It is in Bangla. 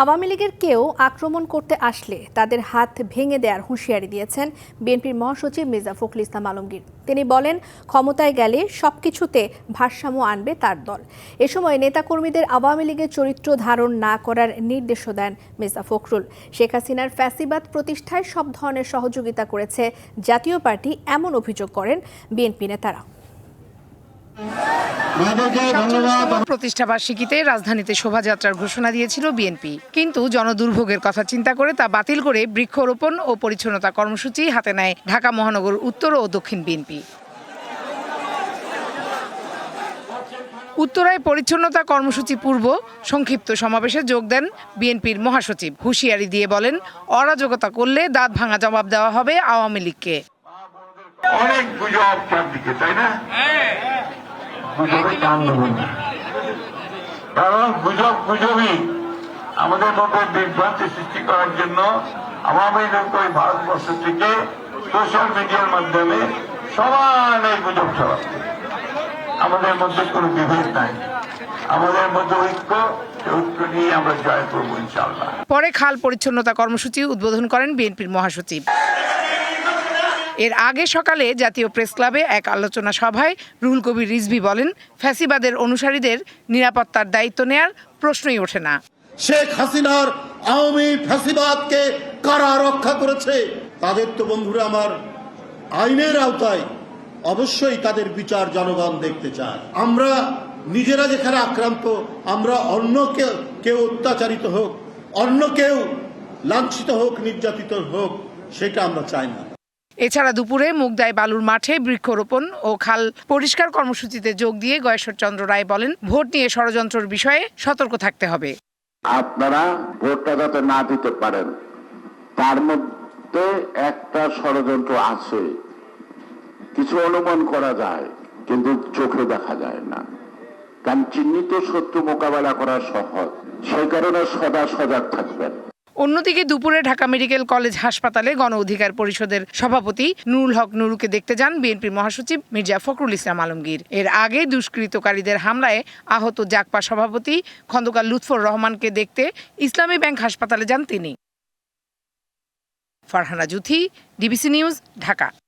আওয়ামী লীগের কেউ আক্রমণ করতে আসলে তাদের হাত ভেঙে দেওয়ার হুঁশিয়ারি দিয়েছেন বিএনপির মহাসচিব মির্জা ফখরুল ইসলাম আলমগীর। তিনি বলেন, ক্ষমতায় গেলে সবকিছুতে ভারসাম্য আনবে তার দল। এ সময় নেতাকর্মীদের আওয়ামী লীগের চরিত্র ধারণ না করার নির্দেশও দেন মির্জা ফখরুল। শেখ হাসিনার ফ্যাসিবাদ প্রতিষ্ঠায় সব ধরনের সহযোগিতা করেছে জাতীয় পার্টি, এমন অভিযোগ করেন বিএনপি নেতারা। প্রতিষ্ঠা বার্ষিকীতে রাজধানীতে শোভাযাত্রার ঘোষণা দিয়েছিল বিএনপি। কিন্তু জনদুর্ভোগের কথা চিন্তা করে তা বাতিল করে বৃক্ষরোপণ ও পরিচ্ছন্নতা কর্মসূচি হাতে নেয় ঢাকা মহানগর উত্তর ও দক্ষিণ বিএনপি। উত্তরায় পরিচ্ছন্নতা কর্মসূচি পূর্ব সংক্ষিপ্ত সমাবেশে যোগ দেন বিএনপির মহাসচিব। হুঁশিয়ারি দিয়ে বলেন অরাজকতা করলে দাঁত ভাঙা জবাব দেওয়া হবে আওয়ামী লীগকে। অনেক গুজব চারদিকে তাই না? গুজবে কান দেবেন না। কারণ গুজব গুজবই আমাদের মধ্যে বিভ্রান্তি সৃষ্টি করার জন্য ওই ভারতবর্ষ থেকে সোশ্যাল মিডিয়ার মাধ্যমে সমান এই গুজব ছড়াচ্ছে। আমাদের মধ্যে কোনো বিভেদ নাই। আমাদের মধ্যে ঐক্য পরে খাল পরিচ্ছন্নতা কর্মসূচি উদ্বোধন করেন বিএনপির মহাসচিব। এর আগে সকালে জাতীয় প্রেস ক্লাবে এক আলোচনা সভায় রুহুল কবির রিজভি বলেন, ফ্যাসিবাদের অনুসারীদের নিরাপত্তার দায়িত্ব নেয়ার প্রশ্নই ওঠে না। শেখ হাসিনার আওয়ামী ফ্যাসিবাদকে কারা রক্ষা করেছে, তাদের তো বন্ধুরা আমার আইনের আওতায় অবশ্যই তাদের বিচার জনগণ দেখতে চায়। আমরা নিজেরা যেখানে আক্রান্ত, আমরা অন্য কেউ কেউ অত্যাচারিত হোক, অন্য কেউ লাঞ্ছিত হোক, নির্যাতিত হোক, সেটা আমরা চাই না। এছাড়া দুপুরে মুগদায় বালুর মাঠে বৃক্ষরোপণ ও খাল পরিষ্কার কর্মসূচিতে যোগ দিয়ে গয়েশ্বরচন্দ্র রায় বলেন, ভোট নিয়ে ষড়যন্ত্রের বিষয়ে সতর্ক থাকতে হবে। আপনারা ভোটটা যাতে না দিতে পারেন, তার মধ্যে একটা ষড়যন্ত্র আছে। কিছু অনুমান করা যায়, কিন্তু চোখে দেখা যায় না। কারণ চিহ্নিত শত্রু মোকাবেলা করা সহজ। সেই কারণে সদা সজাগ থাকবেন। অন্যদিকে দুপুরে ঢাকা মেডিকেল কলেজ হাসপাতালে গণ অধিকার পরিষদের সভাপতি নুরুল হক নুরুকে দেখতে যান বিএনপির মহাসচিব মির্জা ফখরুল ইসলাম আলমগীর। এর আগে দুষ্কৃতকারীদের হামলায় আহত জাকপা সভাপতি খন্দকার লুৎফর রহমানকে দেখতে ইসলামী ব্যাংক হাসপাতালে যান তিনি। Farhana Juthi, DBC news, Dhaka.